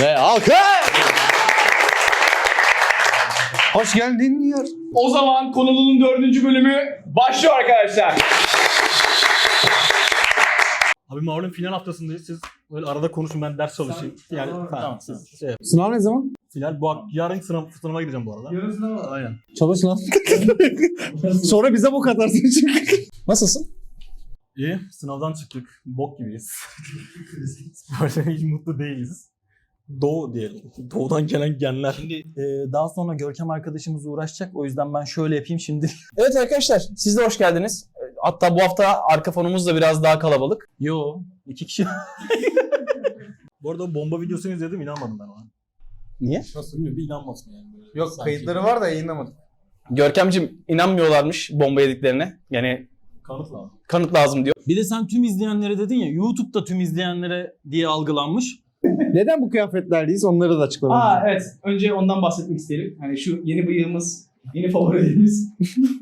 Ve alkış! Hoş geldin diyor. O zaman konunun dördüncü bölümü başlıyor arkadaşlar. Abi malum final haftasındayız. Siz böyle arada konuşun ben ders çalışayım. Yani tamam. Siz şey yapın. Sınav ne zaman? Final bu yarın sınav, sınava gideceğim bu arada. Yarın sınav var. Aynen. Çalış lan. Sonra bize bok atarsın çünkü. Nasılsın? İyi. Sınavdan çıktık. Bok gibiyiz. böyle hiç mutlu değiliz. Doğu diyelim. Doğudan gelen genler. Şimdi e, daha sonra Görkem arkadaşımız uğraşacak. O yüzden ben şöyle yapayım şimdi. Evet arkadaşlar siz de hoş geldiniz. Hatta bu hafta arka fonumuz da biraz daha kalabalık. Yo iki kişi. Bu arada o bomba videosunu izledim inanmadım ben ona. Niye? Nasıl bilmiyorum bir inanmasın yani. Böyle Yok sanki. kayıtları var da yayınlamadık. Görkemcim inanmıyorlarmış bomba yediklerine. Yani Kanıt lazım. kanıt lazım diyor. Bir de sen tüm izleyenlere dedin ya YouTube'da tüm izleyenlere diye algılanmış. Neden bu kıyafetlerdeyiz onları da açıklayalım. Aa evet. Önce ondan bahsetmek isterim. Hani şu yeni bıyığımız, yeni favorilerimiz.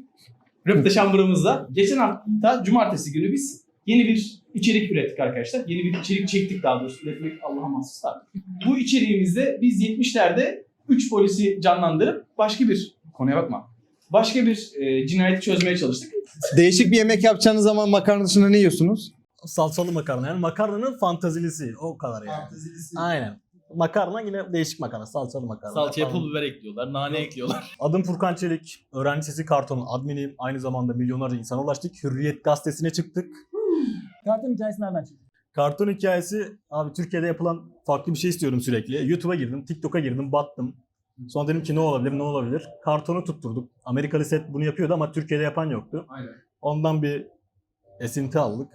Röpte şambırımızda. Geçen hafta cumartesi günü biz yeni bir içerik ürettik arkadaşlar. Yeni bir içerik çektik daha doğrusu. Üretmek Allah'a mahsus da. Bu içeriğimizde biz 70'lerde 3 polisi canlandırıp başka bir konuya bakma. Başka bir e, cinayeti çözmeye çalıştık. Değişik bir yemek yapacağınız zaman makarna dışında ne yiyorsunuz? Salçalı makarna yani makarnanın fantazilisi o kadar yani. Aynen. Makarna yine değişik makarna. Salçalı makarna. Salçaya pul biber ekliyorlar, nane ekliyorlar. Adım Furkan Çelik. Öğrenci Sesi Karton'un adminiyim. Aynı zamanda milyonlarca insana ulaştık. Hürriyet gazetesine çıktık. Kartın hikayesi nereden çıktı? Karton hikayesi abi Türkiye'de yapılan farklı bir şey istiyorum sürekli. YouTube'a girdim, TikTok'a girdim, battım. Sonra dedim ki ne olabilir, ne olabilir? Kartonu tutturduk. Amerikalı set bunu yapıyordu ama Türkiye'de yapan yoktu. Aynen. Ondan bir esinti aldık.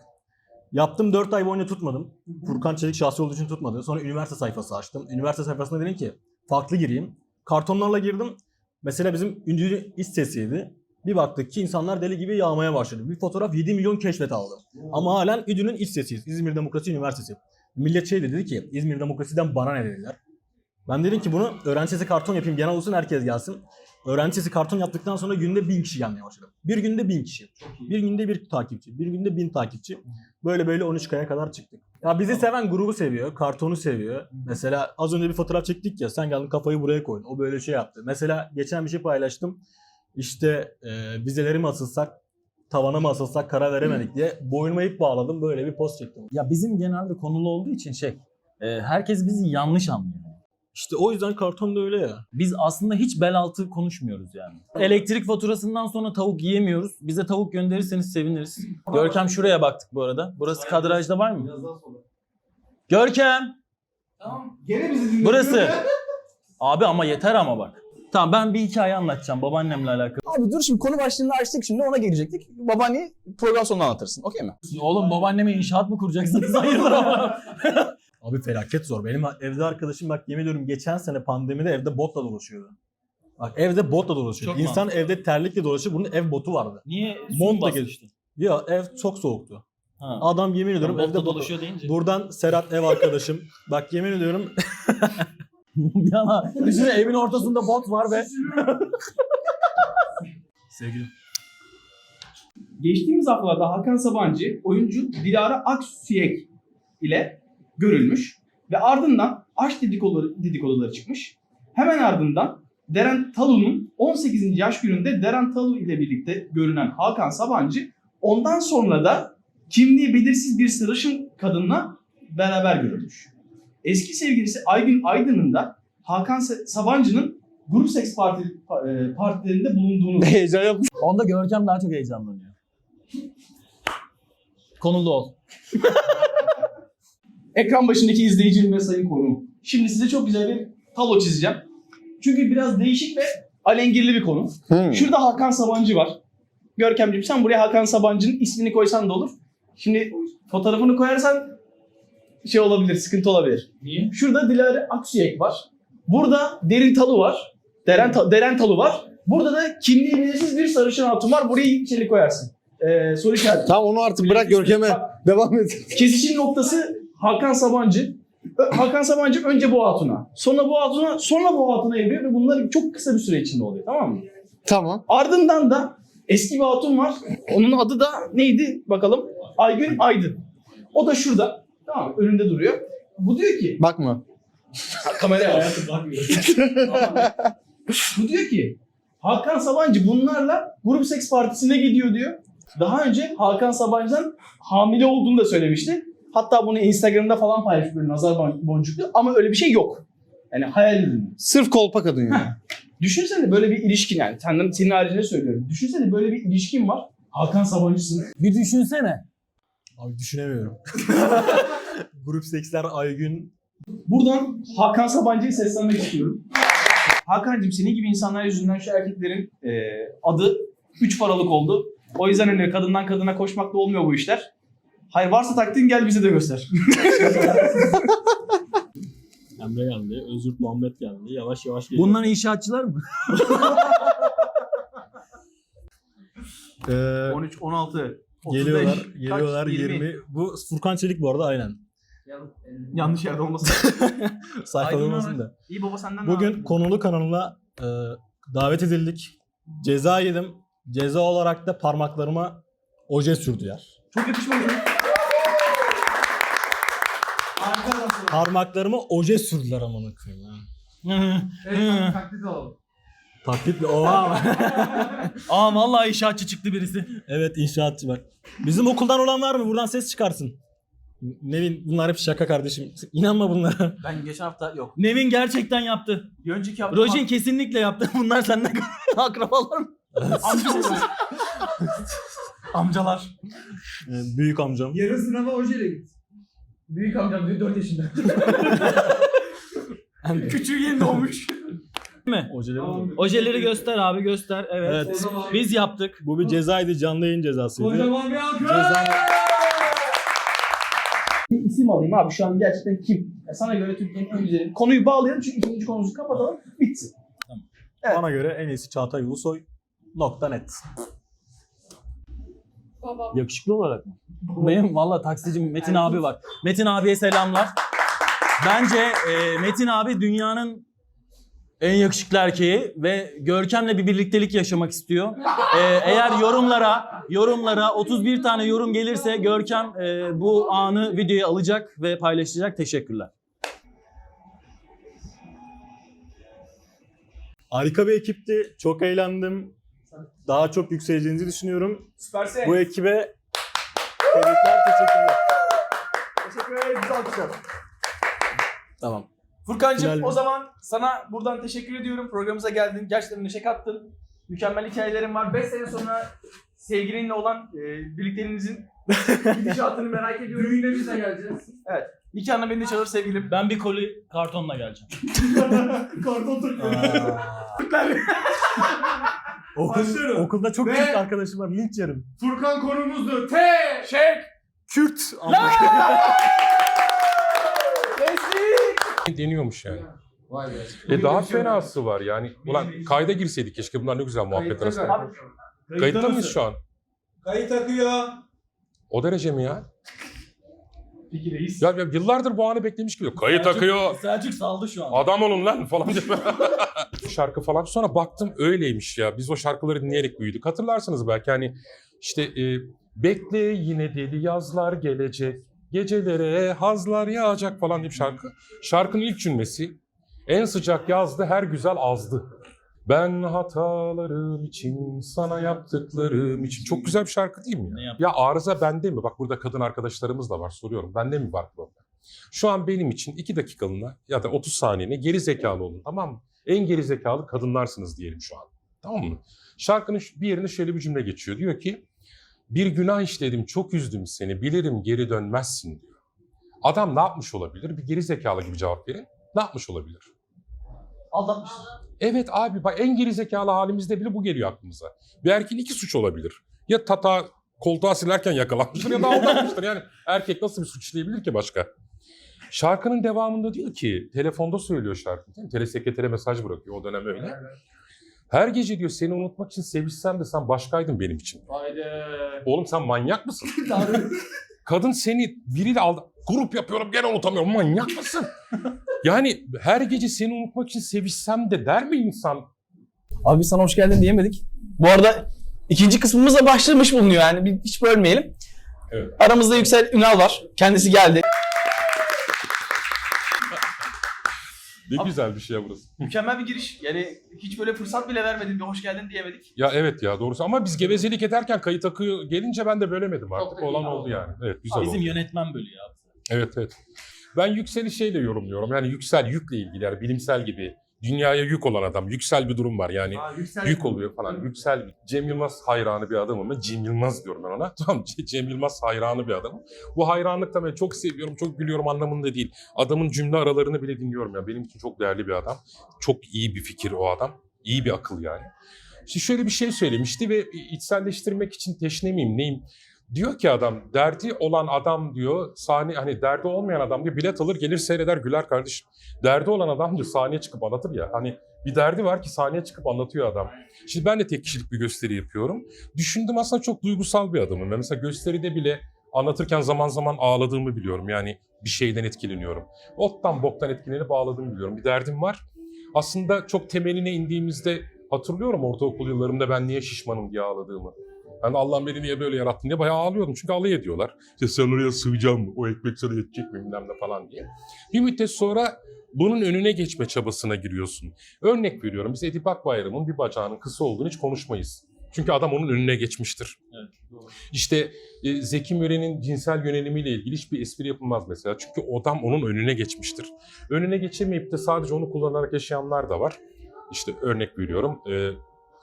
Yaptım 4 ay boyunca tutmadım. Furkan Çelik şahsi olduğu için tutmadı. Sonra üniversite sayfası açtım. Üniversite sayfasında dedim ki farklı gireyim. Kartonlarla girdim. Mesela bizim ünlü iç sesiydi. Bir baktık ki insanlar deli gibi yağmaya başladı. Bir fotoğraf 7 milyon keşfet aldı. Ama halen İDÜ'nün iç sesiyiz. İzmir Demokrasi Üniversitesi. Millet şey dedi ki İzmir Demokrasi'den bana ne dediler. Ben dedim ki bunu öğrenci sesi karton yapayım genel olsun herkes gelsin. Öğrenci sesi karton yaptıktan sonra günde bin kişi gelmeye başladı. Bir günde bin kişi. Bir günde bir takipçi. Bir günde bin takipçi. Böyle böyle 13K'ya kadar çıktık. Ya bizi seven grubu seviyor. Kartonu seviyor. Mesela az önce bir fotoğraf çektik ya. Sen geldin kafayı buraya koydun. O böyle şey yaptı. Mesela geçen bir şey paylaştım. İşte e, vizeleri mi asılsak, tavana mı asılsak karar veremedik diye boynuma ip bağladım. Böyle bir post çektim. Ya bizim genelde konulu olduğu için şey, e, herkes bizi yanlış anlıyor. İşte o yüzden karton da öyle ya. Biz aslında hiç bel altı konuşmuyoruz yani. Elektrik faturasından sonra tavuk yiyemiyoruz. Bize tavuk gönderirseniz seviniriz. Görkem şuraya baktık bu arada. Burası kadrajda var mı? Görkem! Tamam. Gene bizi dinliyor. Burası. Abi ama yeter ama bak. Tamam ben bir hikaye anlatacağım babaannemle alakalı. Abi dur şimdi konu başlığını açtık şimdi ona gelecektik. Babaanneyi program sonunda anlatırsın. Okey mi? Oğlum babaanneme inşaat mı kuracaksınız? Hayırdır ama. Abi felaket zor. Benim evde arkadaşım bak yemin ediyorum geçen sene pandemide evde botla dolaşıyordu. Bak evde botla dolaşıyor. Çok İnsan evde terlikle dolaşıyor. Bunun ev botu vardı. Niye? Montla geçti. Ya ev çok soğuktu. Ha. Adam yemin ediyorum Botla evde botu. dolaşıyor deyince. Buradan Serhat ev arkadaşım. Bak yemin ediyorum bir yana düşünsene evin ortasında bot var ve sevgilim. Geçtiğimiz haftalarda Hakan Sabancı oyuncu Dilara Aksüyek ile görülmüş ve ardından aşk dedikoduları, dedikoduları çıkmış. Hemen ardından Deren Talu'nun 18. yaş gününde Deren Talu ile birlikte görünen Hakan Sabancı ondan sonra da kimliği belirsiz bir sarışın kadınla beraber görülmüş. Eski sevgilisi Aygün Aydın'ın da Hakan Sa- Sabancı'nın grup seks parti, e, partilerinde bulunduğunu Heyecan yaptım. onda Görkem daha çok heyecanlanıyor. Konulu ol. ekran başındaki izleyicim ve sayın konuğum. Şimdi size çok güzel bir tablo çizeceğim. Çünkü biraz değişik ve alengirli bir konu. Hmm. Şurada Hakan Sabancı var. Görkemciğim sen buraya Hakan Sabancı'nın ismini koysan da olur. Şimdi fotoğrafını koyarsan şey olabilir, sıkıntı olabilir. Niye? Şurada Dilara Aksüyek var. Burada Derin Talu var. Deren, Ta- Deren Talu var. Burada da kimliği belirsiz bir sarışın hatun var. Buraya içeri koyarsın. Ee, soru işareti. Tamam onu artık bırak Görkem'e. Devam et. Kesişim noktası Hakan Sabancı. Hakan Sabancı önce bu hatuna, sonra bu hatuna, sonra bu hatuna evleniyor ve bunlar çok kısa bir süre içinde oluyor tamam mı? Tamam. Ardından da eski bir hatun var. Onun adı da neydi bakalım? Aygün Aydın. O da şurada. Tamam önünde duruyor. Bu diyor ki Bakma. Kameraya hayatım bakmıyor. Bu diyor ki Hakan Sabancı bunlarla grup seks partisine gidiyor diyor. Daha önce Hakan Sabancı'dan hamile olduğunu da söylemişti. Hatta bunu Instagram'da falan paylaşmış böyle nazar bon- boncuklu ama öyle bir şey yok. Yani hayal ürünü. Sırf kolpa kadın yani. Düşünsene böyle bir ilişkin yani. Senden, senin haricinde söylüyorum. Düşünsene böyle bir ilişkin var. Hakan Sabancı'sın. Bir düşünsene. Abi düşünemiyorum. Grup seksler Aygün. Buradan Hakan Sabancı'ya seslenmek istiyorum. Hakan'cığım senin gibi insanlar yüzünden şu erkeklerin e, adı 3 paralık oldu. O yüzden hani kadından kadına koşmakla olmuyor bu işler. Hayır varsa taktiğin gel bize de göster. Emre geldi. Özgür Muhammed geldi. Yavaş yavaş geliyor. Bunlar inşaatçılar mı? Ee, 13, 16, 35, geliyorlar. kaç? Geliyorlar 20. Bu Furkan Çelik bu arada aynen. Yanlış yerde olmasın. Sayfalamasın da. İyi baba senden ne Bugün konulu kanalına e, davet edildik. Ceza yedim. Ceza olarak da parmaklarıma oje sürdüler. Çok yakışmadı. Parmaklarıma oje sürdüler amına koyayım. ha. Evet, taklit alalım. Taklit mi? Oha. Aa vallahi inşaatçı çıktı birisi. evet inşaatçı bak. Bizim okuldan olan var mı? Buradan ses çıkarsın. Nevin bunlar hep şaka kardeşim. İnanma bunlara. Ben geçen hafta yok. Nevin gerçekten yaptı. Bir önceki hafta Rojin kesinlikle yaptı. Bunlar senden akrabalar mı? Amca Amcalar. Ee, büyük amcam. Yarın sınava ojeyle git. Büyük amcam diyor 4 yaşında. Küçüğü yeni doğmuş. mi? Ojeleri Tamam. Ojeleri göster abi göster. Evet. Evet. Biz yaptık. Bu bir cezaydı. Canlı yayın cezasıydı. Kocaman bir alkış. Ceza Bir isim alayım abi şu an gerçekten kim? Ya sana göre Türkiye'nin en güzeli. Konuyu bağlayalım çünkü ikinci konumuzu kapatalım. Bitsin. Evet. Bana göre en iyisi Çağatay Ulusoy. Nokta net. Yakışıklı olarak mı? Benim valla taksicim Metin abi var. Metin abiye selamlar. Bence e, Metin abi dünyanın en yakışıklı erkeği ve Görkem'le bir birliktelik yaşamak istiyor. E, eğer yorumlara yorumlara 31 tane yorum gelirse Görkem e, bu anı videoya alacak ve paylaşacak. Teşekkürler. Harika bir ekipti. Çok eğlendim. Daha çok yükseleceğinizi düşünüyorum. Süpersin. Bu ekibe tebrikler, teşekkürler. Teşekkür ederiz. Güzel alkışlar. Tamam. Final Furkan'cığım mi? o zaman sana buradan teşekkür ediyorum. Programımıza geldin. Gerçekten neşe kattın. Mükemmel hikayelerin var. 5 sene sonra sevgilinle olan e, birlikteliğinizin gidişatını merak ediyorum. Düğüne biz de geleceğiz. Evet. Nikahına beni de çağır sevgilim. Ben bir koli kartonla geleceğim. Karton Okul, Başlıyorum. okulda çok Ve- Kürt arkadaşım var. Linç yerim. Furkan konumuzdu. Te şek Kürt. deniyormuş yani. E daha fenası var yani. Ulan kayda girseydik keşke bunlar ne güzel muhabbet arasında. Kayıtta mıyız şu an? Kayıt akıyor. O derece mi ya? Peki reis. Ya, ya yıllardır bu anı beklemiş gibi. Kayıt akıyor. Selçuk saldı şu an. Adam olun lan falan diye. Şarkı falan. Sonra baktım öyleymiş ya. Biz o şarkıları dinleyerek büyüdük. Hatırlarsınız belki hani işte e, bekle yine deli yazlar gelecek. Gecelere hazlar yağacak falan diye bir şarkı. Şarkının ilk cümlesi en sıcak yazdı her güzel azdı. Ben hatalarım için, sana yaptıklarım için. Çok güzel bir şarkı değil mi ya? Ya arıza bende mi? Bak burada kadın arkadaşlarımız da var soruyorum. Bende mi var problem? Şu an benim için 2 dakikalığına ya da 30 saniyene geri zekalı olun tamam mı? En geri zekalı kadınlarsınız diyelim şu an. Tamam mı? Şarkının bir yerinde şöyle bir cümle geçiyor. Diyor ki bir günah işledim çok üzdüm seni bilirim geri dönmezsin diyor. Adam ne yapmış olabilir? Bir geri zekalı gibi cevap verin. Ne yapmış olabilir? Aldatmışsın. Evet abi bak en geri zekalı halimizde bile bu geliyor aklımıza. Bir erkeğin iki suç olabilir. Ya tata koltuğa silerken yakalanmıştır ya da aldatmıştır. Yani erkek nasıl bir suç işleyebilir ki başka? Şarkının devamında diyor ki, telefonda söylüyor şarkı değil mi? Telesekretere mesaj bırakıyor o dönem öyle. Her gece diyor seni unutmak için sevişsem de sen başkaydın benim için. Haydi. Oğlum sen manyak mısın? Kadın seni biriyle aldı. Grup yapıyorum gene unutamıyorum. Manyak mısın? Yani her gece seni unutmak için sevişsem de der mi insan? Abi sana hoş geldin diyemedik. Bu arada ikinci kısmımız da başlamış bulunuyor yani. Bir, hiç bölmeyelim. Evet. Aramızda Yüksel Ünal var. Kendisi geldi. Ne Abi- güzel bir şey ya burası. Mükemmel bir giriş. Yani hiç böyle fırsat bile vermedin. Bir hoş geldin diyemedik. Ya evet ya doğrusu ama biz gevezelik ederken kayıt akıyor gelince ben de bölemedim artık. Da iyi Olan oldu. oldu yani. Evet güzel Bizim oldu. yönetmen bölüyor abi. Evet evet. Ben yükseli şeyle yorumluyorum. Yani yüksel yükle ilgili yani bilimsel gibi. Dünyaya yük olan adam. Yüksel bir durum var yani. Yük oluyor falan. Yüksel bir. Cem Yılmaz hayranı bir adamım ben. Cem Yılmaz diyorum ben ona. Tamam Cem Yılmaz hayranı bir adamım. Bu hayranlık da ben çok seviyorum, çok gülüyorum anlamında değil. Adamın cümle aralarını bile dinliyorum ya. Benim için çok değerli bir adam. Çok iyi bir fikir o adam. İyi bir akıl yani. Şimdi şöyle bir şey söylemişti ve içselleştirmek için teşne miyim neyim? Diyor ki adam derdi olan adam diyor sahne hani derdi olmayan adam diyor bilet alır gelir seyreder güler kardeşim. Derdi olan adam diyor sahneye çıkıp anlatır ya. Hani bir derdi var ki sahneye çıkıp anlatıyor adam. Şimdi ben de tek kişilik bir gösteri yapıyorum. Düşündüm aslında çok duygusal bir adamım. Ben mesela gösteride bile anlatırken zaman zaman ağladığımı biliyorum. Yani bir şeyden etkileniyorum. Ottan boktan etkilenip ağladığımı biliyorum. Bir derdim var. Aslında çok temeline indiğimizde hatırlıyorum ortaokul yıllarımda ben niye şişmanım diye ağladığımı. Ben de Allah'ım beni niye böyle yarattın diye bayağı ağlıyordum. Çünkü alay ediyorlar. İşte sen oraya sığacağım mı? O ekmek sana yetecek mi bilmem ne falan diye. Bir müddet sonra bunun önüne geçme çabasına giriyorsun. Örnek veriyorum biz Edip Akbayram'ın bir bacağının kısa olduğunu hiç konuşmayız. Çünkü adam onun önüne geçmiştir. İşte e, Zeki Müren'in cinsel yönelimiyle ilgili hiçbir espri yapılmaz mesela. Çünkü adam onun önüne geçmiştir. Önüne geçemeyip de sadece onu kullanarak yaşayanlar da var. İşte örnek veriyorum. E,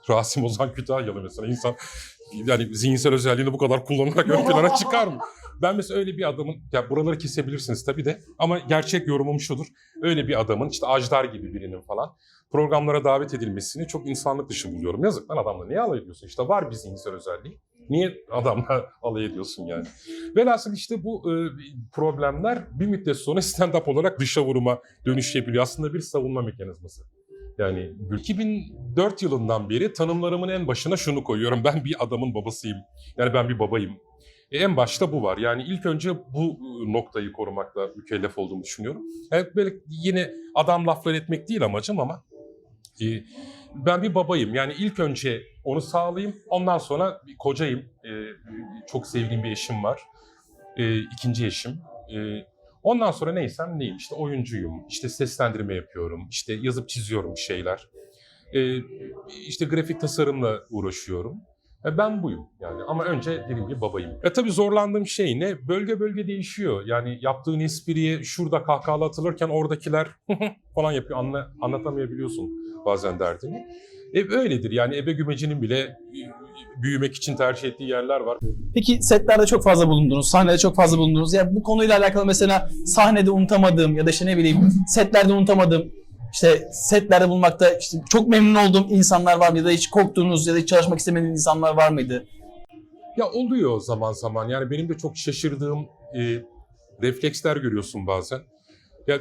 Rasim Ozan Kütahyalı mesela insan yani zihinsel özelliğini bu kadar kullanarak ön plana çıkar mı? Ben mesela öyle bir adamın, ya buraları kesebilirsiniz tabii de ama gerçek yorumum şudur. Öyle bir adamın işte Ajdar gibi birinin falan programlara davet edilmesini çok insanlık dışı buluyorum. Yazık lan adamla niye alay ediyorsun? İşte var bir zihinsel özelliği. Niye adamla alay ediyorsun yani? Velhasıl işte bu e, problemler bir müddet sonra stand-up olarak dışa vuruma dönüşebiliyor. Aslında bir savunma mekanizması. Yani 2004 yılından beri tanımlarımın en başına şunu koyuyorum. Ben bir adamın babasıyım. Yani ben bir babayım. E, en başta bu var. Yani ilk önce bu noktayı korumakla mükellef olduğumu düşünüyorum. Evet böyle yine adam laflar etmek değil amacım ama e, ben bir babayım. Yani ilk önce onu sağlayayım. Ondan sonra bir kocayım. E, çok sevdiğim bir eşim var. E, ikinci eşim. E, ondan sonra neysem neyim? İşte oyuncuyum. İşte seslendirme yapıyorum. İşte yazıp çiziyorum şeyler. E, işte grafik tasarımla uğraşıyorum. E, Ben buyum yani ama önce dediğim gibi babayım. E tabii zorlandığım şey ne? Bölge bölge değişiyor. Yani yaptığın espriye şurada kahkahalı atılırken oradakiler falan yapıyor. Anla, anlatamayabiliyorsun bazen derdini. E öyledir yani ebe gümecinin bile büyümek için tercih ettiği yerler var. Peki setlerde çok fazla bulundunuz, sahnede çok fazla bulundunuz. Ya bu konuyla alakalı mesela sahnede unutamadığım ya da işte ne bileyim setlerde unutamadığım işte setlerde bulmakta işte çok memnun olduğum insanlar var mı ya da hiç korktuğunuz ya da hiç çalışmak istemediğiniz insanlar var mıydı? Ya oluyor zaman zaman. Yani benim de çok şaşırdığım e, refleksler görüyorsun bazen. Ya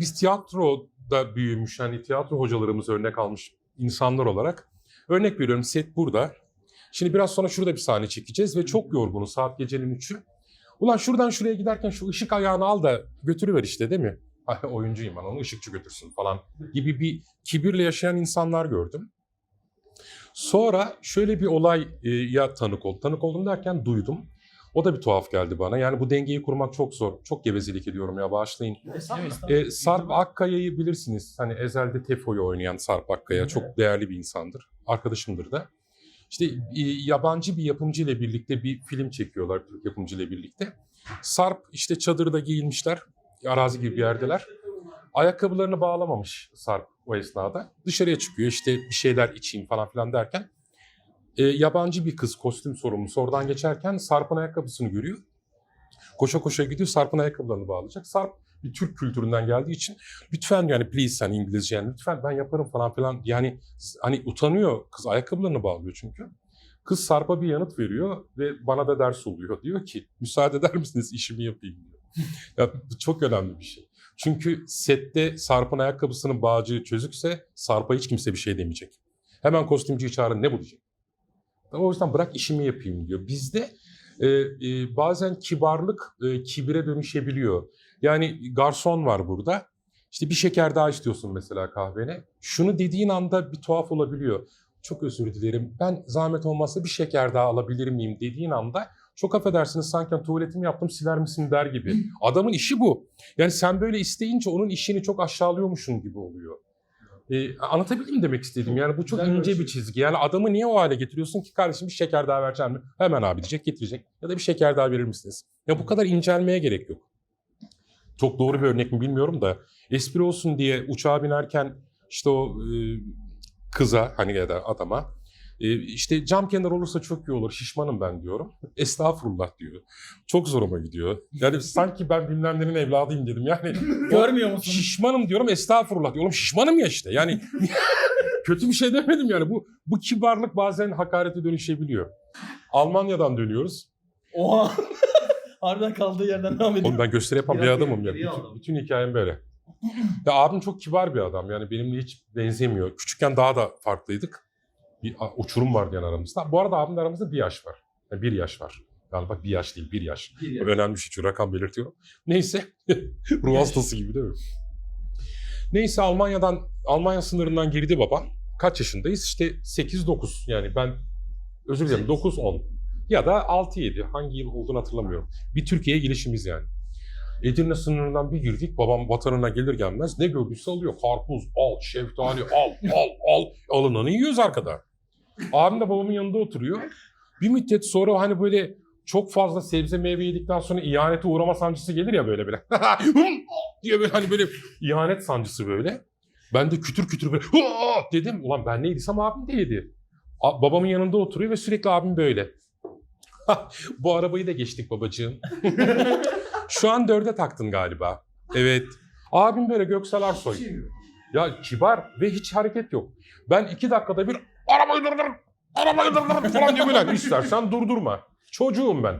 biz tiyatroda büyümüş, hani tiyatro hocalarımız örnek almış insanlar olarak. Örnek veriyorum set burada. Şimdi biraz sonra şurada bir sahne çekeceğiz ve çok yorgunuz. Saat gecenin üçü. Ulan şuradan şuraya giderken şu ışık ayağını al da götürüver işte değil mi? Ay, oyuncuyum ben onu ışıkçı götürsün falan gibi bir kibirle yaşayan insanlar gördüm. Sonra şöyle bir olaya tanık oldum. Tanık oldum derken duydum. O da bir tuhaf geldi bana. Yani bu dengeyi kurmak çok zor. Çok gevezelik ediyorum ya bağışlayın. Ee, Sarp Akkaya'yı bilirsiniz. Hani Ezel'de Tefo'yu oynayan Sarp Akkaya çok değerli bir insandır. Arkadaşımdır da. İşte e, yabancı bir yapımcı ile birlikte bir film çekiyorlar Türk yapımcı ile birlikte. Sarp işte çadırda giyinmişler. Arazi gibi bir yerdeler. Ayakkabılarını bağlamamış Sarp o esnada. Dışarıya çıkıyor işte bir şeyler içeyim falan filan derken. E, yabancı bir kız kostüm sorumlusu oradan geçerken Sarp'ın ayakkabısını görüyor. Koşa koşa gidiyor Sarp'ın ayakkabılarını bağlayacak. Sarp bir Türk kültüründen geldiği için lütfen yani please hani İngilizce yani lütfen ben yaparım falan filan yani hani utanıyor kız ayakkabılarını bağlıyor çünkü. Kız Sarp'a bir yanıt veriyor ve bana da ders oluyor. Diyor ki müsaade eder misiniz işimi yapayım diyor. ya bu çok önemli bir şey. Çünkü sette Sarp'ın ayakkabısının bağcığı çözükse Sarp'a hiç kimse bir şey demeyecek. Hemen kostümcüyü çağırın ne bulacak? O yüzden bırak işimi yapayım diyor. Bizde e, e, bazen kibarlık e, kibire dönüşebiliyor. Yani garson var burada. İşte bir şeker daha istiyorsun mesela kahvene. Şunu dediğin anda bir tuhaf olabiliyor. Çok özür dilerim. Ben zahmet olmazsa bir şeker daha alabilir miyim dediğin anda Çok affedersiniz sanki tuvaletimi yaptım siler misin der gibi. Adamın işi bu. Yani sen böyle isteyince onun işini çok aşağılıyormuşsun gibi oluyor. Ee, anlatabildim mi demek istedim? Yani bu çok ince bir çizgi. Yani adamı niye o hale getiriyorsun ki kardeşim bir şeker daha vereceğim mi? Hemen abi diyecek getirecek. Ya da bir şeker daha verir misiniz? Ya bu kadar incelmeye gerek yok. Çok doğru bir örnek mi bilmiyorum da espri olsun diye uçağa binerken işte o e, kıza hani ya da adama e, işte cam kenar olursa çok iyi olur şişmanım ben diyorum. Estağfurullah diyor. Çok zoruma gidiyor. Yani sanki ben bilmem nenin evladıyım dedim yani. Görmüyor musun? Şişmanım diyorum estağfurullah diyorum. Şişmanım ya işte yani. Kötü bir şey demedim yani. Bu, bu kibarlık bazen hakarete dönüşebiliyor. Almanya'dan dönüyoruz. Oha. Harbiden kaldığı yerden devam ediyor. Oğlum ben gösteri yapan bir adamım ya. Bütün, bütün hikayem böyle. Ya abim çok kibar bir adam. Yani benimle hiç benzemiyor. Küçükken daha da farklıydık. Bir uçurum vardı yani aramızda. Bu arada abimle aramızda bir yaş var. Yani bir yaş var. Yani bak bir yaş değil bir yaş. Bir yer. Önemli bir şey çünkü rakam belirtiyorum. Neyse. Ruh hastası gibi değil mi? Neyse Almanya'dan, Almanya sınırından girdi babam. Kaç yaşındayız? İşte 8-9 yani ben özür dilerim 9-10 ya da 6-7 hangi yıl olduğunu hatırlamıyorum. Bir Türkiye'ye gelişimiz yani. Edirne sınırından bir girdik babam vatanına gelir gelmez ne gördüyse alıyor. Karpuz al, şeftali al, al, al. Alınanı yiyoruz arkada. Abim de babamın yanında oturuyor. Bir müddet sonra hani böyle çok fazla sebze meyve yedikten sonra ihanete uğrama sancısı gelir ya böyle böyle. diye böyle hani böyle ihanet sancısı böyle. Ben de kütür kütür böyle dedim. Ulan ben ne yediysem abim de yedi. Babamın yanında oturuyor ve sürekli abim böyle. Bu arabayı da geçtik babacığım. Şu an dörde taktın galiba. Evet. Abim böyle Göksel Arsoy. Ya kibar ve hiç hareket yok. Ben iki dakikada bir arabayı durdur, arabayı durdur falan diye böyle istersen durdurma. Çocuğum ben.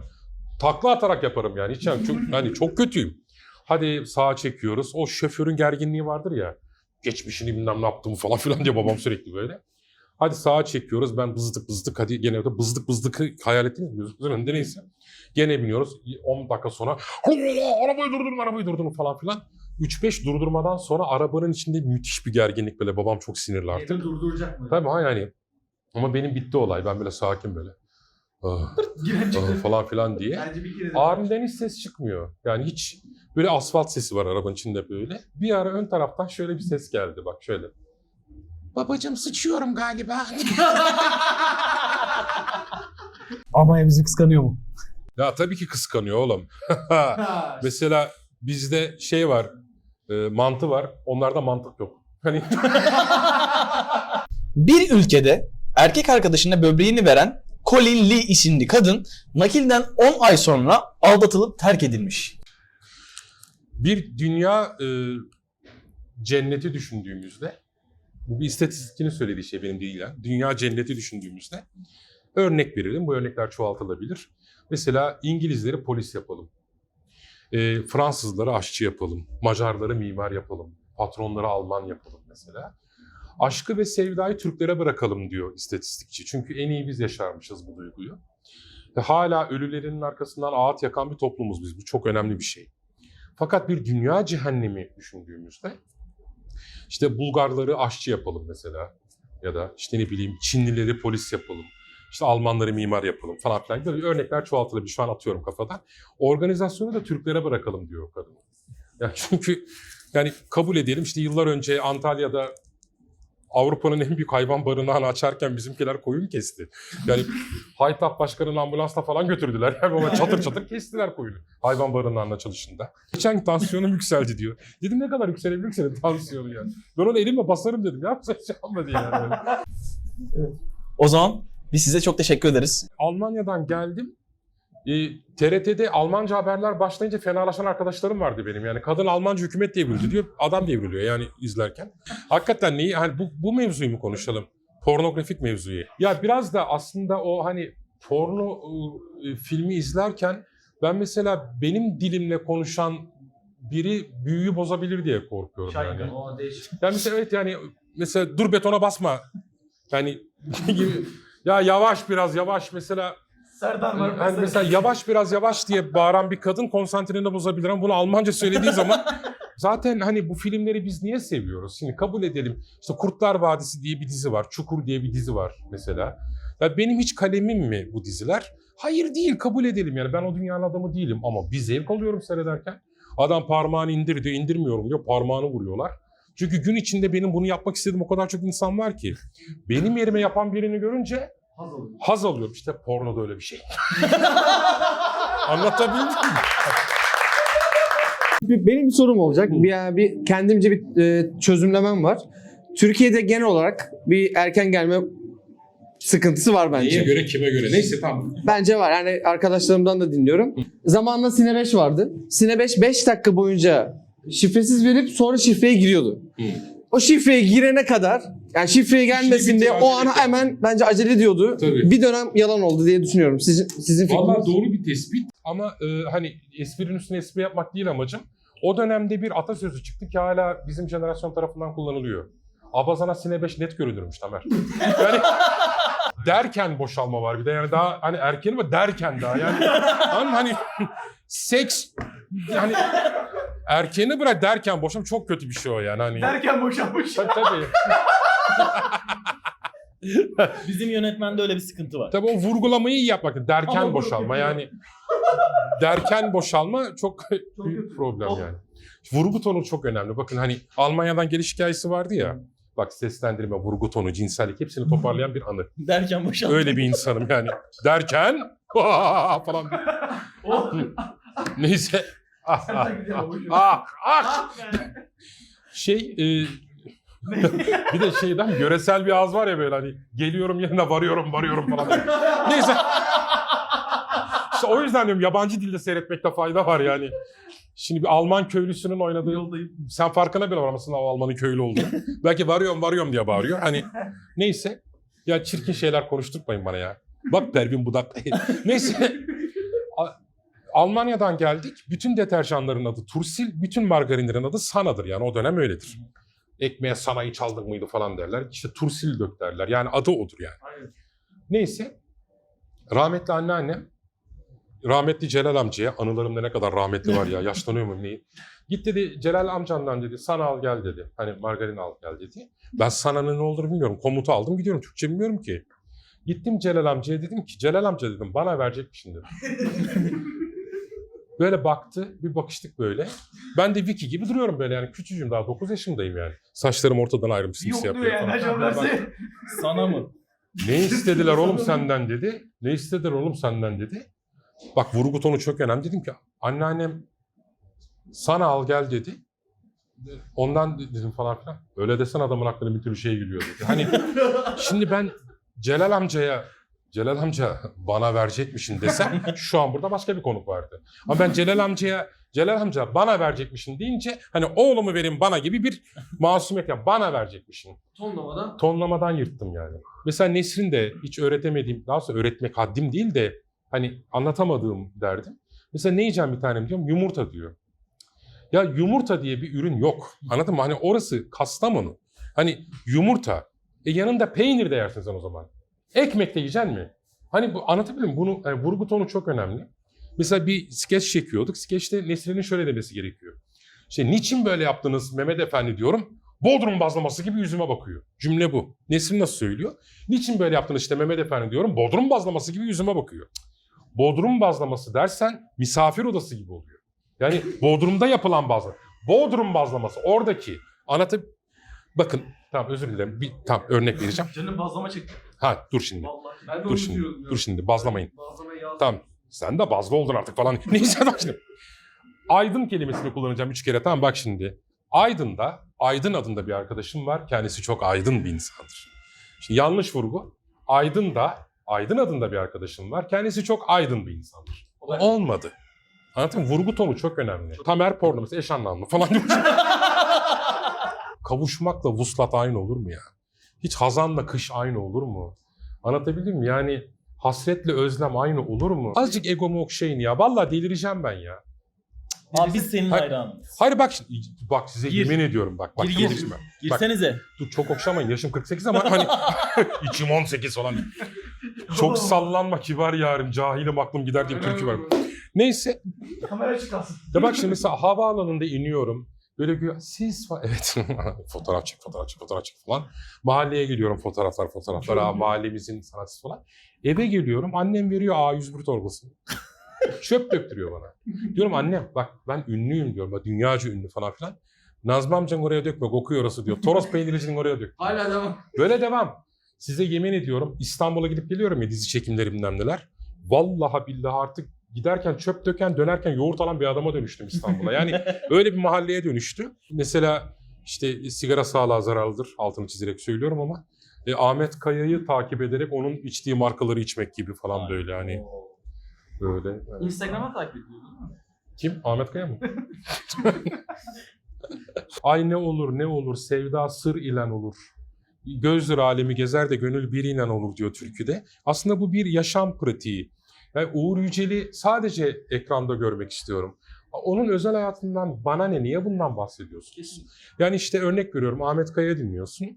Takla atarak yaparım yani. Hiç yani çok, hani çok kötüyüm. Hadi sağa çekiyoruz. O şoförün gerginliği vardır ya. Geçmişini bilmem ne yaptığımı falan filan diye babam sürekli böyle. Hadi sağa çekiyoruz. Ben bızdık bızdık hadi gene de bızdık bızdık hayal ettiniz mi? Gözünüzün önünde neyse. Gene biniyoruz. 10 dakika sonra arabayı durdurun arabayı durdurun falan filan. 3-5 durdurmadan sonra arabanın içinde müthiş bir gerginlik böyle. Babam çok sinirli artık. Yeri durduracak mı? Tabii ha yani. Ama benim bitti olay. Ben böyle sakin böyle. Ah, ah falan filan diye. Abimden hiç ses çıkmıyor. Yani hiç böyle asfalt sesi var arabanın içinde böyle. Bir ara ön taraftan şöyle bir ses geldi bak şöyle. Babacım sıçıyorum galiba. Almanya bizi kıskanıyor mu? ya tabii ki kıskanıyor oğlum. Mesela bizde şey var, e, mantı var. Onlarda mantık yok. Hani Bir ülkede erkek arkadaşına böbreğini veren Colin Lee isimli kadın nakilden 10 ay sonra aldatılıp terk edilmiş. bir dünya e, cenneti düşündüğümüzde, bu bir istatistikçinin söylediği şey benim değil. Dünya cenneti düşündüğümüzde örnek verelim. Bu örnekler çoğaltılabilir. Mesela İngilizleri polis yapalım. E, Fransızları aşçı yapalım. Macarları mimar yapalım. Patronları Alman yapalım mesela. Aşkı ve sevdayı Türklere bırakalım diyor istatistikçi. Çünkü en iyi biz yaşarmışız bu duyguyu. Ve hala ölülerinin arkasından ağıt yakan bir toplumuz biz. Bu çok önemli bir şey. Fakat bir dünya cehennemi düşündüğümüzde işte Bulgarları aşçı yapalım mesela ya da işte ne bileyim Çinlileri polis yapalım. İşte Almanları mimar yapalım falan filan. Böyle örnekler çoğaltılabilir. Şu an atıyorum kafadan. Organizasyonu da Türklere bırakalım diyor kadın. Yani çünkü yani kabul edelim işte yıllar önce Antalya'da Avrupa'nın en büyük hayvan barınağını açarken bizimkiler koyun kesti. Yani Haytap Başkanı'nı ambulansla falan götürdüler. Yani ama çatır çatır kestiler koyunu. Hayvan barınağının açılışında. Geçen tansiyonum yükseldi diyor. Dedim ne kadar yükselebilir senin tansiyonu yani. Ben onu elimle basarım dedim. Ya sen şey yapma diye yani. O zaman biz size çok teşekkür ederiz. Almanya'dan geldim. E, TRT'de Almanca haberler başlayınca fenalaşan arkadaşlarım vardı benim. Yani kadın Almanca hükümet devrildi diyor. Adam devriliyor yani izlerken. Hakikaten neyi? Hani bu, bu mevzuyu mu konuşalım? Pornografik mevzuyu. Ya biraz da aslında o hani porno e, filmi izlerken ben mesela benim dilimle konuşan biri büyüyü bozabilir diye korkuyorum yani. Şaygın. O değişik. Yani mesela evet yani mesela dur betona basma. Yani gibi ya yavaş biraz yavaş mesela Serdar var. yani mesela yavaş biraz yavaş diye bağıran bir kadın konsantreni bozabilir ama bunu Almanca söylediği zaman zaten hani bu filmleri biz niye seviyoruz? Şimdi kabul edelim. İşte Kurtlar Vadisi diye bir dizi var. Çukur diye bir dizi var mesela. Ya benim hiç kalemim mi bu diziler? Hayır değil kabul edelim yani ben o dünyanın adamı değilim ama bir zevk alıyorum seyrederken. Adam parmağını indir diyor indirmiyorum diyor parmağını vuruyorlar. Çünkü gün içinde benim bunu yapmak istediğim o kadar çok insan var ki. Benim yerime yapan birini görünce haz alıyorum. İşte porno da öyle bir şey. Anlatabildim mi? Bir- Benim bir sorum olacak. Bir, yani bir kendimce bir e, çözümlemem var. Türkiye'de genel olarak bir erken gelme sıkıntısı var bence. göre kime göre neyse tamam. Bence var. Yani arkadaşlarımdan da dinliyorum. Zamanında Sine 5 vardı. Sine 5 5 dakika boyunca şifresiz verip sonra şifreye giriyordu. Hı. O şifreye girene kadar yani şifreye gelmesin diye o an hemen bence acele ediyordu. Tabii. Bir dönem yalan oldu diye düşünüyorum. Sizin sizin Valla fikriniz? doğru bir tespit ama e, hani esprinin üstüne espri yapmak değil amacım. O dönemde bir atasözü çıktı ki hala bizim jenerasyon tarafından kullanılıyor. Abazana sine 5 net görülürmüş Tamer. Yani derken boşalma var bir de yani daha hani erken ama derken daha yani hani, hani seks yani erkeni bırak derken boşalma çok kötü bir şey o yani hani. Derken boşanmış. Tabii tabii. Bizim yönetmende öyle bir sıkıntı var. Tabii o vurgulamayı iyi yapmak. Derken Ama boşalma yani. derken boşalma çok büyük problem yani. Vurgu tonu çok önemli. Bakın hani Almanya'dan geliş hikayesi vardı ya. Bak seslendirme, vurgu tonu, cinsellik hepsini toparlayan bir anı. Derken boşalma. Öyle bir insanım yani. Derken falan. Neyse. Ah, ah, ah, ah. Şey e, bir de şeyden yöresel bir ağız var ya böyle hani geliyorum yerine varıyorum varıyorum falan. Neyse. İşte o yüzden diyorum yabancı dilde seyretmekte fayda var yani. Şimdi bir Alman köylüsünün oynadığı Yoldayım. sen farkına bile varamazsın o Almanın köylü olduğunu. Belki varıyorum varıyorum diye bağırıyor. Hani neyse. Ya çirkin şeyler konuşturmayın bana ya. Bak Pervin Budak. neyse. Almanya'dan geldik. Bütün deterjanların adı Tursil, bütün margarinlerin adı Sana'dır. Yani o dönem öyledir. Ekmeğe Sana'yı çaldık mıydı falan derler. İşte Tursil dök derler. Yani adı odur yani. Aynen. Neyse. Rahmetli anneannem rahmetli Celal amcaya anılarımda ne kadar rahmetli var ya yaşlanıyor muyum neyi? Git dedi Celal amcandan dedi sana al gel dedi. Hani margarin al gel dedi. Ben sana'nın ne olduğunu bilmiyorum. Komutu aldım gidiyorum. Türkçe bilmiyorum ki. Gittim Celal amcaya dedim ki Celal amca dedim bana verecekmişsin dedim. böyle baktı bir bakıştık böyle. Ben de Vicky gibi duruyorum böyle yani küçücüğüm daha 9 yaşındayım yani. Saçlarım ortadan ayrılmış simsiyah diyor böyle yani. falan. Bak- Ömer'se. Sana mı? ne istediler oğlum senden dedi. Ne istediler oğlum senden dedi. Bak vurgu tonu çok önemli. Dedim ki anneannem sana al gel dedi. Ondan dedim falan filan. Öyle desen adamın aklına bir türlü şey geliyor dedi. Hani şimdi ben Celal amcaya Celal amca bana verecekmişin desem şu an burada başka bir konuk vardı. Ama ben Celal amcaya Celal amca bana verecekmişin deyince hani oğlumu verin bana gibi bir masumiyet ya bana verecekmişin Tonlamadan. tonlamadan yırttım yani. Mesela Nesrin de hiç öğretemediğim, daha sonra öğretmek haddim değil de hani anlatamadığım derdim. Mesela ne yiyeceğim bir tanem diyorum, yumurta diyor. Ya yumurta diye bir ürün yok. Anladın mı? Hani orası Kastamonu. Hani yumurta. E yanında peynir de yersin sen o zaman. Ekmek de yiyeceksin mi? Hani bu anlatabiliyor muyum? Bunu yani vurgu tonu çok önemli. Mesela bir skeç çekiyorduk. Skeçte Nesrin'in şöyle demesi gerekiyor. İşte niçin böyle yaptınız Mehmet Efendi diyorum. Bodrum bazlaması gibi yüzüme bakıyor. Cümle bu. Nesrin nasıl söylüyor? Niçin böyle yaptınız işte Mehmet Efendi diyorum. Bodrum bazlaması gibi yüzüme bakıyor. Bodrum bazlaması dersen misafir odası gibi oluyor. Yani Bodrum'da yapılan bazlama. Bodrum bazlaması oradaki anlatıp bakın tamam özür dilerim bir tamam örnek vereceğim. Canım bazlama çekti. Ha dur şimdi. Vallahi. Ben de Dur onu şimdi. ya. Dur şimdi bazlamayın. Bazlamayı yazdım. Tamam. Sen de bazlı oldun artık falan. Neyse bak şimdi. Aydın kelimesini kullanacağım üç kere. Tamam bak şimdi. Aydın'da, Aydın adında bir arkadaşım var. Kendisi çok aydın bir insandır. Şimdi yanlış vurgu. Aydın'da, Aydın adında bir arkadaşım var. Kendisi çok aydın bir insandır. Olmadı. Anladın mı? Vurgu tonu çok önemli. Tamer porno mesela eş anlamlı falan. Kavuşmakla vuslat aynı olur mu ya? Hiç hazanla kış aynı olur mu? Anlatabildim mi? Yani hasretle özlem aynı olur mu? Azıcık egomu okşayın ya. Vallahi delireceğim ben ya. Abi biz senin Hayır. hayranımız. Hayır bak şimdi- bak size Gir. yemin ediyorum bak. bak Gir, gir. içime. Girsenize. Dur çok okşamayın yaşım 48 ama hani içim 18 falan. Çok sallanma kibar yarim cahilim aklım gider diye bir türkü var. Neyse Kamera çıkarsın. ya bak şimdi mesela havaalanında iniyorum. Böyle güya siz fa- evet fotoğraf çek fotoğraf çek fotoğraf çek falan. Mahalleye geliyorum fotoğraflar fotoğraflar. Aa, mahallemizin sanatçısı falan. Eve geliyorum annem veriyor A101 torbasını. Çöp döktürüyor bana. Diyorum annem bak ben ünlüyüm diyorum. Bak, dünyaca ünlü falan filan. Nazmi amcan oraya dökme kokuyor orası diyor. Toros peynircinin oraya dök. Hala devam. Böyle devam. Size yemin ediyorum İstanbul'a gidip geliyorum ya dizi çekimleri bilmem neler. Vallahi billahi artık giderken çöp döken dönerken yoğurt alan bir adama dönüştüm İstanbul'a. Yani öyle bir mahalleye dönüştü. Mesela işte sigara sağlığa zararlıdır altını çizerek söylüyorum ama e, Ahmet Kaya'yı takip ederek onun içtiği markaları içmek gibi falan böyle hani böyle. evet. Instagram'a takip ediyor değil mi? Kim? Ahmet Kaya mı? Ay ne olur ne olur sevda sır ilen olur. Gözdür alemi gezer de gönül biriyle olur diyor türküde. Aslında bu bir yaşam pratiği. Yani Uğur Yücel'i sadece ekranda görmek istiyorum. Onun özel hayatından bana ne, niye bundan bahsediyorsun? Yani işte örnek veriyorum Ahmet Kaya dinliyorsun.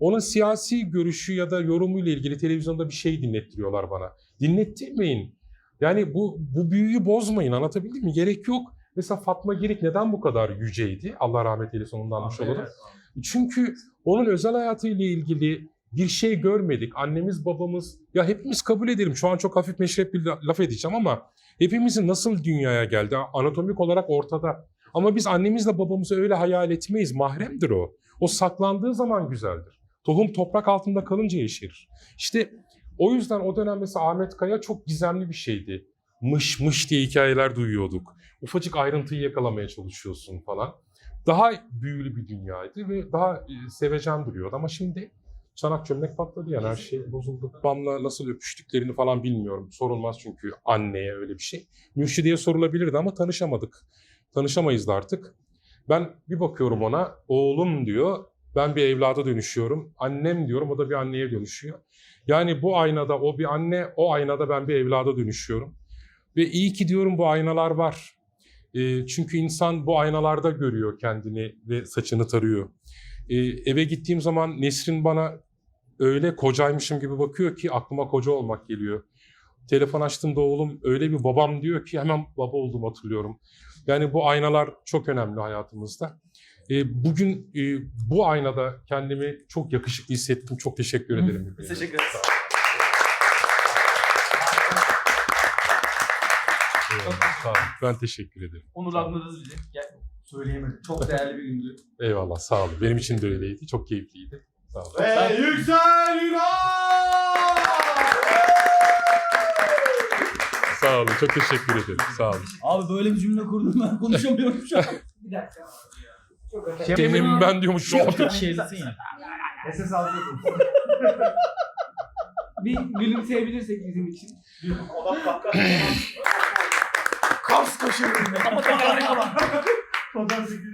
Onun siyasi görüşü ya da yorumuyla ilgili televizyonda bir şey dinlettiriyorlar bana. Dinlettirmeyin. Yani bu, bu büyüyü bozmayın anlatabildim mi? Gerek yok. Mesela Fatma Girik neden bu kadar yüceydi? Allah rahmet eylesin ondan almış olalım. Çünkü onun özel hayatıyla ilgili bir şey görmedik. Annemiz babamız ya hepimiz kabul edelim. Şu an çok hafif meşrep bir la- laf edeceğim ama hepimizin nasıl dünyaya geldi? Anatomik olarak ortada. Ama biz annemizle babamızı öyle hayal etmeyiz. Mahremdir o. O saklandığı zaman güzeldir. Tohum toprak altında kalınca yeşerir. İşte o yüzden o dönem mesela Ahmet Kaya çok gizemli bir şeydi. Mış mış diye hikayeler duyuyorduk. Ufacık ayrıntıyı yakalamaya çalışıyorsun falan. Daha büyülü bir dünyaydı ve daha e, sevecen duruyordu ama şimdi çanak çömlek patladı yani her şey bozuldu. Babamla nasıl öpüştüklerini falan bilmiyorum. Sorulmaz çünkü anneye öyle bir şey. Mürşidiye sorulabilirdi ama tanışamadık. Tanışamayız da artık. Ben bir bakıyorum ona oğlum diyor. Ben bir evlada dönüşüyorum. Annem diyorum o da bir anneye dönüşüyor. Yani bu aynada o bir anne, o aynada ben bir evlada dönüşüyorum. Ve iyi ki diyorum bu aynalar var. E, çünkü insan bu aynalarda görüyor kendini ve saçını tarıyor. E, eve gittiğim zaman Nesrin bana öyle kocaymışım gibi bakıyor ki aklıma koca olmak geliyor. Telefon açtığımda oğlum öyle bir babam diyor ki hemen baba olduğumu hatırlıyorum. Yani bu aynalar çok önemli hayatımızda. E, bugün e, bu aynada kendimi çok yakışıklı hissettim. Çok teşekkür ederim. Teşekkür ederiz. Sağ olun. Ben teşekkür ederim. Onurlandınız bizi. Söyleyemedim. Çok değerli bir gündü. Eyvallah sağ olun. Benim için de öyleydi. Çok keyifliydi. Sağ olun. Ve yüksel Yunan! Sağ olun. Çok teşekkür ederim. Sağ olun. Abi böyle bir cümle kurdum ben konuşamıyorum şu an. Bir dakika. Kendimi ben diyormuş şu an. Çok şeylisin ya. SS alıyorsun. Bir gülümseyebilirsek bizim için. Adam kahkaha. Kars kaşığı. Fotoğraf çekiyor.